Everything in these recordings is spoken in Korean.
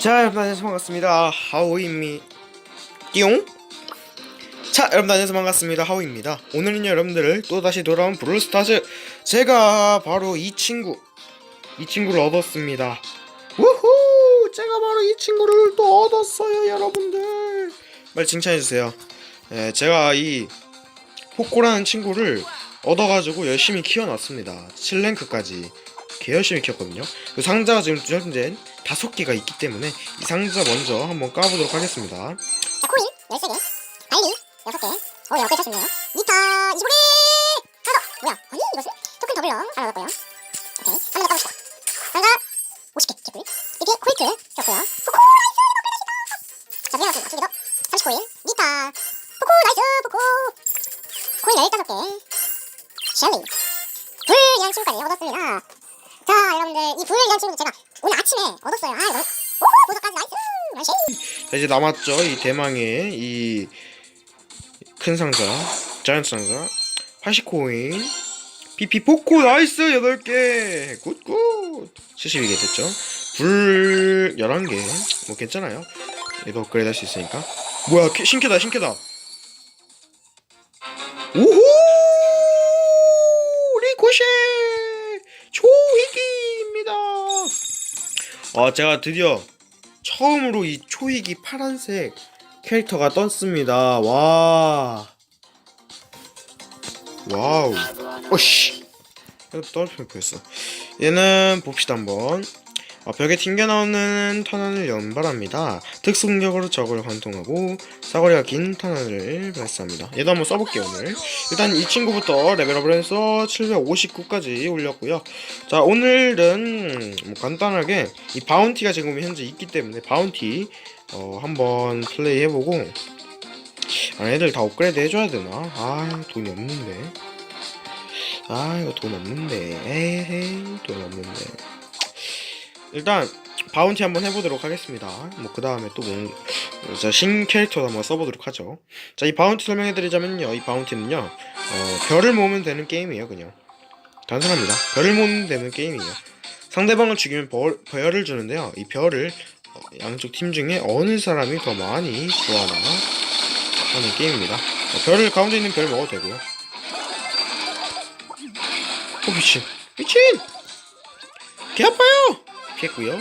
자 여러분 안녕하세요. 반갑습니다. 하오이미. 띠용? 자 여러분 안녕하세요. 반갑습니다. 하오입니다. 오늘은요 여러분들을 또다시 돌아온 브롤스타즈. 제가 바로 이 친구 이 친구를 얻었습니다. 우후! 제가 바로 이 친구를 또 얻었어요 여러분들. 빨리 칭찬해주세요. 예, 제가 이 포코라는 친구를 얻어가지고 열심히 키워놨습니다. 7랭크까지. 개 열심히 키웠거든요. 그 상자가 지금 현재 다섯 개가 있기 때문에 이 상자 먼저 한번 까보도록 하겠습니다. 자, 코인 13개, 발리 6개, 오, 10개 쳤습니다. 니타 25개! 하나 더! 뭐야? 아니, 이것을? 토큰 더블로 하나 넣었고요. 오케이, 하나 더 까봅시다. 상자 50개, 개꿀. 이게 코이트 쳤고요. 포코, 나이스! 포코 자, 미안하지, 맞추기 더. 30코인, 니타. 포코, 나이스! 포코! 코인 15개. 셸리. 불이란 친구까지 얻었습니다. 자, 여러분들, 이 불이란 친구도 제가 오늘 아침에 얻었어요. 아, 이거. 오호! 보석까지 나이스! 나이스! 자 이제 남았죠 이 대망의 이 큰 상자, 자이언트 상자, 80코인, PP 포코 나이스 8개, 굿굿 72개 됐죠. 불 11개, 뭐 괜찮아요. 얘도 업그레이드 할 수 있으니까. 뭐야 키- 신캐다 신캐다. 오호 리코쉐 초이기입니다. 아 제가 드디어 처음으로 이 초이기 파란색 캐릭터가 떴습니다. 와. 와우. 이거 떨어질 뻔했어. 얘는 봅시다 한번. 아, 벽에 튕겨 나오는 탄환을 연발합니다. 특수 공격으로 적을 관통하고 사거리가 긴 탄환을 발사합니다. 얘도 한번 써볼게요 오늘. 일단 이 친구부터 레벨업을 해서 759까지 올렸고요. 자 오늘은 뭐 간단하게 이 바운티가 지금 현재 있기 때문에 바운티 어 한번 플레이 해보고 아 애들 다 업그레이드 해줘야 되나? 아 돈이 없는데 아 이거 돈 없는데 에헤이 돈 없는데 일단 바운티 한번 해보도록 하겠습니다. 뭐 그 다음에 또뭐자신 캐릭터도 한번 써보도록 하죠. 자 이 바운티 설명해드리자면요. 이 바운티는요 어, 별을 모으면 되는 게임이에요 그냥. 단순합니다. 별을 모으면 되는 게임이에요. 상대방을 죽이면 벌, 별을 주는데요. 이 별을 어, 양쪽 팀 중에 어느 사람이 더 많이 구하나 하는 게임입니다. 어, 별을 가운데 있는 별 먹어도 되고요. 어 미친. 미친! 개 아파요 피했고요.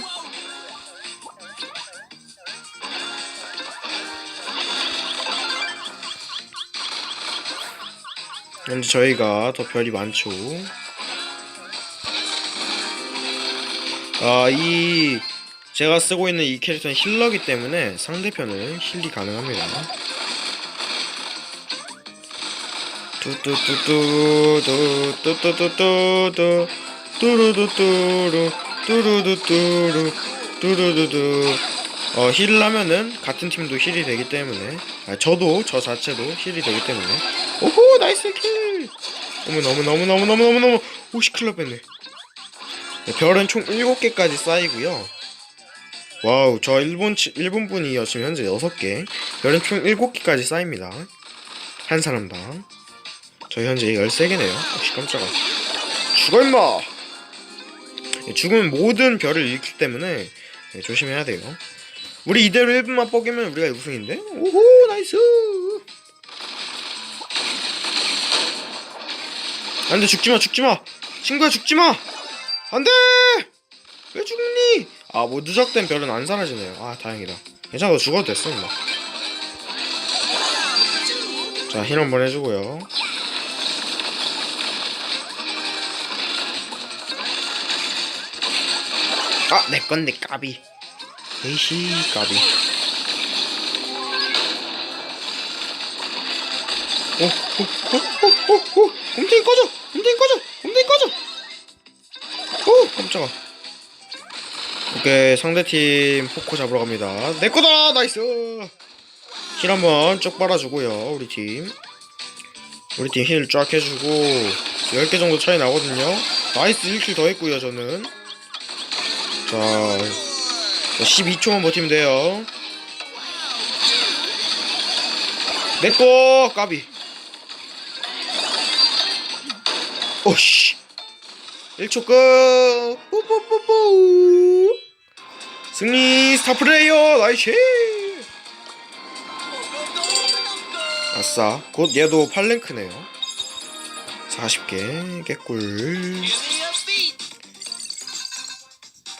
현재 저희가 더 별이 많죠. 아, 이 제가 쓰고 있는 이 캐릭터는 힐러기 때문에 상대편은 힐이 가능합니다. 뚜뚜뚜뚜뚜 뚜뚜뚜뚜뚜 뚜루두뚜루 뚜루두뚜루 뚜루두두 어 힐을 하면은 같은 팀도 힐이 되기 때문에. 아, 저도 저 자체도 힐이 되기 때문에. 오호 나이스 킬! 어머 너무 너무 너무 너무 너무 너무. 오시 클럽 뺐네. 네, 별은 총 7개까지 쌓이고요. 와우 저 일본 치, 일본 분이요. 지금 현재 6개. 별은 총 7개까지 쌓입니다. 한 사람당. 저 현재 13개네요. 혹시 깜짝아. 죽어 임마! 예, 죽으면 모든 별을 잃기 때문에 예, 조심해야 돼요. 우리 이대로 1분만 뻐기면 우리가 우승인데? 오호 나이스! 안돼 죽지마 죽지마! 친구야 죽지마! 안돼! 왜 죽니? 아 뭐 누적된 별은 안 사라지네요. 아 다행이다. 괜찮아 너 죽어도 됐어 임마. 자 힐 한번 해주고요 아, 내 건데 까비. 에이씨, 까비. 오, 오, 오, 오, 오, 오, 곰탱이 꺼져! 곰탱이 꺼져! 곰탱이 꺼져! 오, 깜짝아. 오케이, 상대팀 포코 잡으러 갑니다. 내 거다! 나이스! 힐 한번 쭉 빨아주고요, 우리 팀. 우리 팀 힐 쫙 해주고, 10개 정도 차이 나거든요. 나이스 1킬 더 했고요, 저는. 자, 12초만 버티면 돼요. 내꺼 까비. 오씨. 1초 끝. 뿌뿌뿌뿌. 승리 스타 플레이어 나이스 아싸 곧 얘도 8랭크네요 40개 개꿀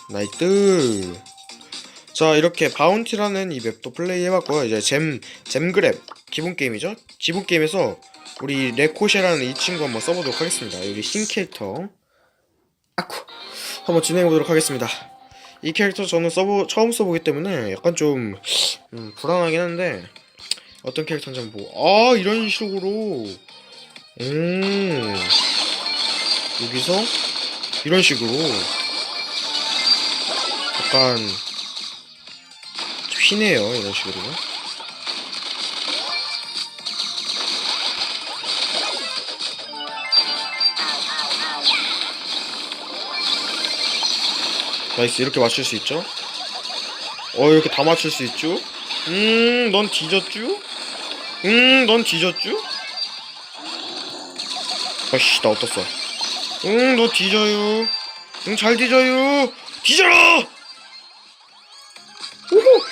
나이트 자 이렇게 바운티라는 이 맵도 플레이해봤고요. 이제 잼 잼그랩 기본 게임이죠? 기본 게임에서 우리 레코시라는 이 친구 한번 써보도록 하겠습니다. 여기 신 캐릭터. 아쿠. 한번 진행해보도록 하겠습니다. 이 캐릭터 저는 써보 처음 써보기 때문에 약간 좀 음, 불안하긴 한데 어떤 캐릭터인지 한번 보고. 아 이런 식으로. 음. 여기서 이런 식으로 약간 휘네요 이런 식으로. 나이스 이렇게 맞출 수 있죠? 어 이렇게 다 맞출 수 있죠? 음넌 뒤졌쥬? 음넌 뒤졌쥬? 아씨 나 어떻어? 응너 뒤져요. 응 잘 뒤져요. 뒤져라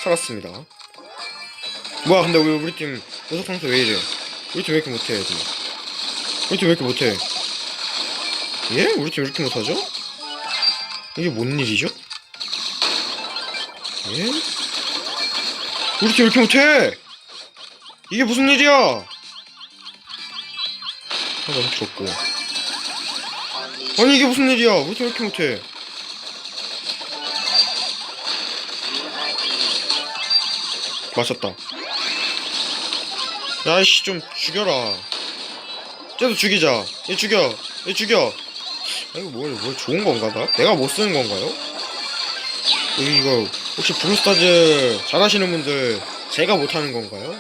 살았습니다 뭐야 근데 왜 우리 팀 녀석 상태 왜 이래 우리 팀 왜 이렇게 못해 애들 우리 팀 왜 이렇게 못해 예? 우리 팀 왜 이렇게 못하죠? 이게 뭔 일이죠? 예? 우리 팀 왜 이렇게 못해? 이게 무슨 일이야? 아 너무 좋고 아니 이게 무슨 일이야 우리 팀 왜 이렇게 못해 맞췄다 야이씨 좀 죽여라 쟤도 죽이자 얘 죽여 얘 죽여 아 이거 뭘, 뭘 좋은 건가 나? 내가 못 쓰는 건가요? 여기 이거 혹시 브루스타즈 잘하시는 분들 제가 못하는 건가요?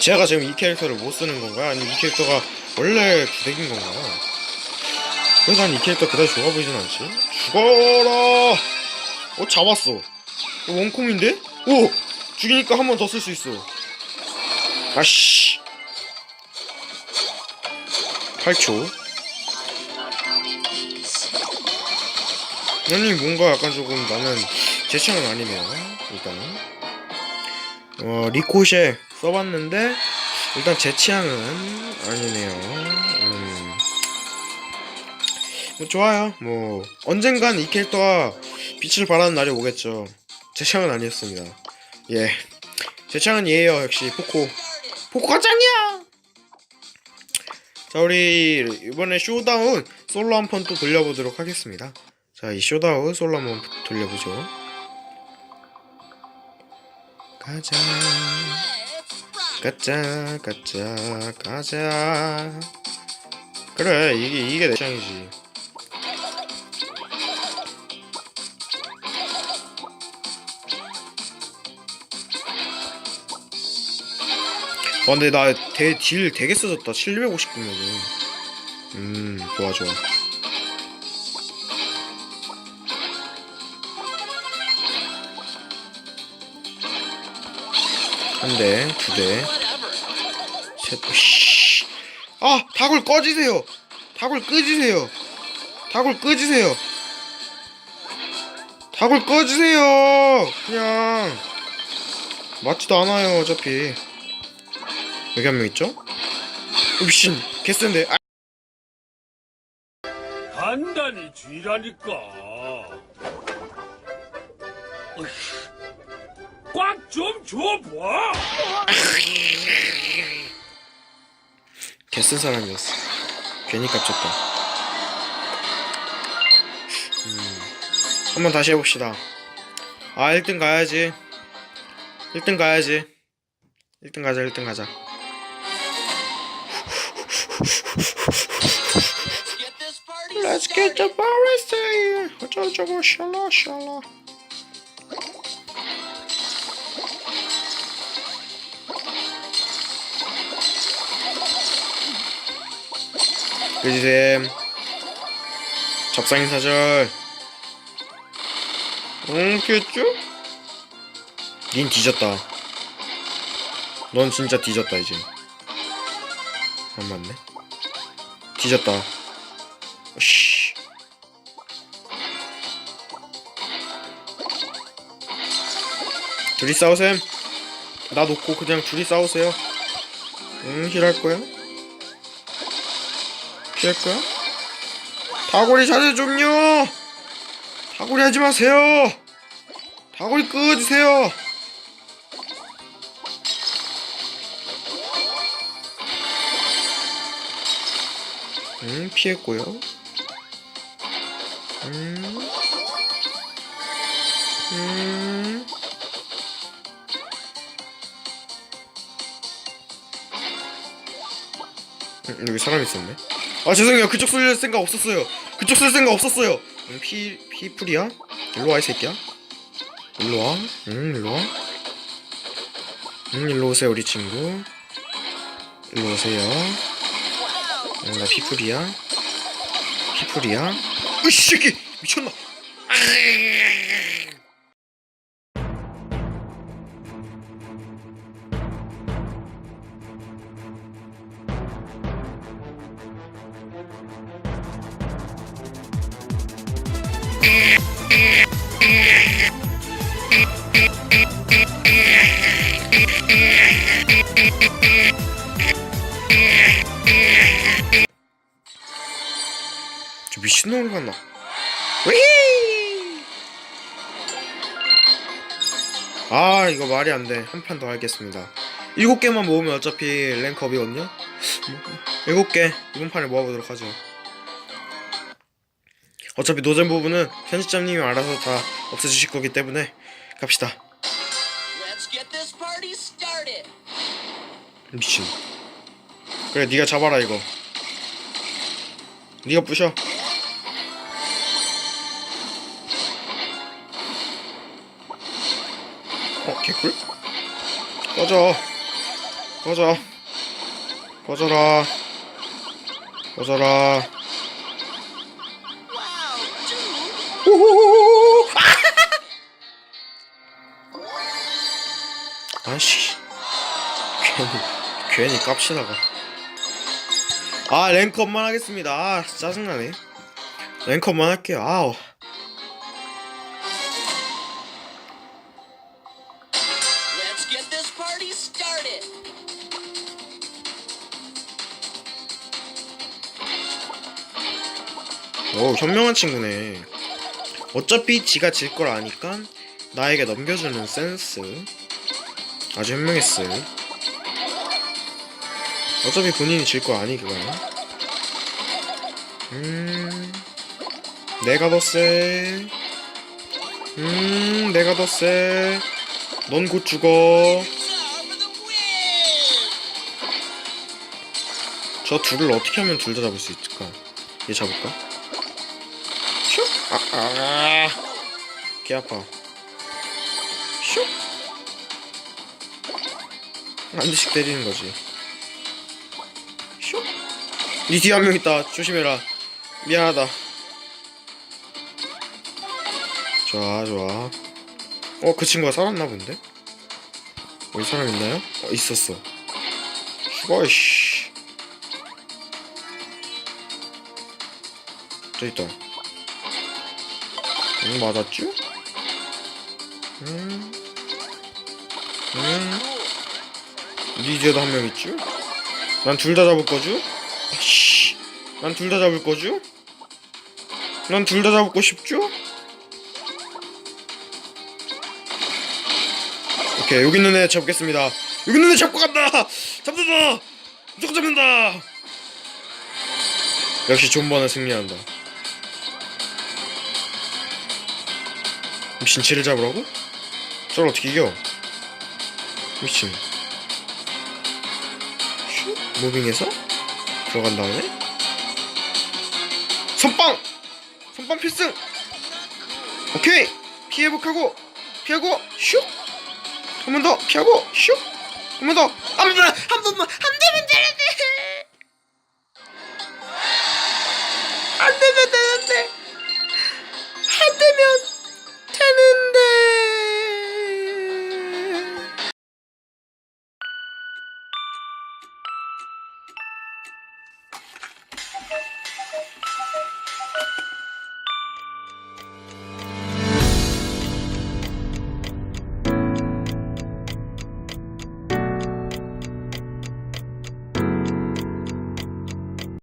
제가 지금 이 캐릭터를 못 쓰는 건가요? 아니면 이 캐릭터가 원래 부대인 건가요? 그래서 난이 캐릭터 그다지 좋아 보이진 않지? 죽어라! 어 잡았어 어, 원콤인데? 오! 죽이니까 한 번 더 쓸 수 있어. 아씨. 8초. 아니 뭔가 약간 조금 나는 제 취향은 아니네요 일단은. 어 리코쉐 써봤는데 일단 제 취향은 아니네요. 음. 뭐 좋아요. 뭐 언젠간 이 캐릭터가 빛을 발하는 날이 오겠죠 제 취향은 아니었습니다. 예제 취향은 얘예요. 역시 포코. 포코가 짱이야! 자 우리 이번에 쇼다운 솔로 한판또 돌려보도록 하겠습니다. 자 이 쇼다운 솔로 한 번 돌려보죠. 가자. 가자 가자 가자. 그래 이게 이게 내 취향이지 아 근데 나 딜 되게 써졌다. 750분이면 음 좋아 좋아. 한대 두대. 셋 씨. 아 닭을 꺼지세요. 닭을 끄지세요. 닭을 끄지세요. 닭을 꺼지세요. 그냥. 맞지도 않아요 어차피 여기 한 명 있죠? 어, 미친. 개센데. 아, 단단히 쥐라니까. 꽉 좀 줘봐. 개센 사람이었어. 괜히 깝쳤다. 음. 한번 다시 해봅시다. 아 1등 가야지. 1등 가야지. 1등 가자 1등 가자 Let's get the party started. 그지쌤? 잡상인 사절. 응 겠죠? 닌 뒤졌다. 넌 진짜 뒤졌다 이제. 안 맞네 뒤졌다. 씨. 둘이 싸우셈. 나 놓고 그냥 둘이 싸우세요. 응, 힐할 거야? 힐할 거야? 다골이 자세 좀요! 다골이 하지 마세요! 다골이 끄어주세요! 피했고요 음 음. 음, 여기 사람 있었네. 아 죄송해요. 그쪽 쏠 생각 없었어요. 그쪽 쏠 생각 없었어요. 음, 피 피풀이야? 일로 와 이 새끼야. 일로 와. 응 일로 와. 응 일로 오세요 우리 친구. 일로 오세요. 응, 나 피풀이야. 피풀이야. 으씨 새끼 미쳤나? 미친놈을 봤나? 위! 아 이거 말이 안 돼. 한 판 더 하겠습니다. 일곱 개만 모으면 어차피 랭크업이거든요. 뭐, 일곱 개 이번 판에 모아보도록 하죠. 어차피 노잼 부분은 편집장님이 알아서 다 없애주실 거기 때문에 갑시다. 미친. 그래 네가 잡아라 이거. 네가 부셔. 개꿀? 꺼져. 꺼져. 꺼져라. 꺼져라. 아씨. 괜히 괜히 깝치다가. 아 랭크업만 하겠습니다. 아 짜증나네. 랭크업만 할게요. 아우. 오 현명한 친구네. 어차피 지가 질 걸 아니까 나에게 넘겨주는 센스. 아주 현명했어. 어차피 본인이 질 거 아니거든. 음, 내가 더 세. 음, 내가 더 세. 넌곧 죽어. 저 둘을 어떻게 하면 둘 다 잡을 수 있을까? 얘 잡을까? 슉! 아, 아, 개 아파. 슉! 한 대씩 때리는 거지. 슉! 니 뒤에 한 명 있다. 조심해라. 미안하다. 좋아, 좋아. 어, 그 친구가 살았나 본데? 여기 사람 있나요? 어, 있었어. 죽어, 씨. 저 있다. 응, 맞았죠? 음. 음. 니 뒤에도 한 명 있죠? 난둘 다 잡을 거죠? 씨. 난 둘 다 잡을 거죠? 난둘 다 잡고 싶죠? 오케이, 여기 있는 애 잡겠습니다. 여기 있는 애 잡고 간다! 잡는다! 무조건 잡는다! 역시 존버는 승리한다. 쟤를 잡으라고? 저를 어떻게 이겨? 미친. 슉, 무빙해서 들어간 다음에 선빵! 선빵 필승! 오케이! 피해 복하고 피하고 슉! 한 번 더 피하고 슉! 한 번 더! 한 번만! 한 번만! 한 대면 되는데! 안 되면 되는데! 안 되면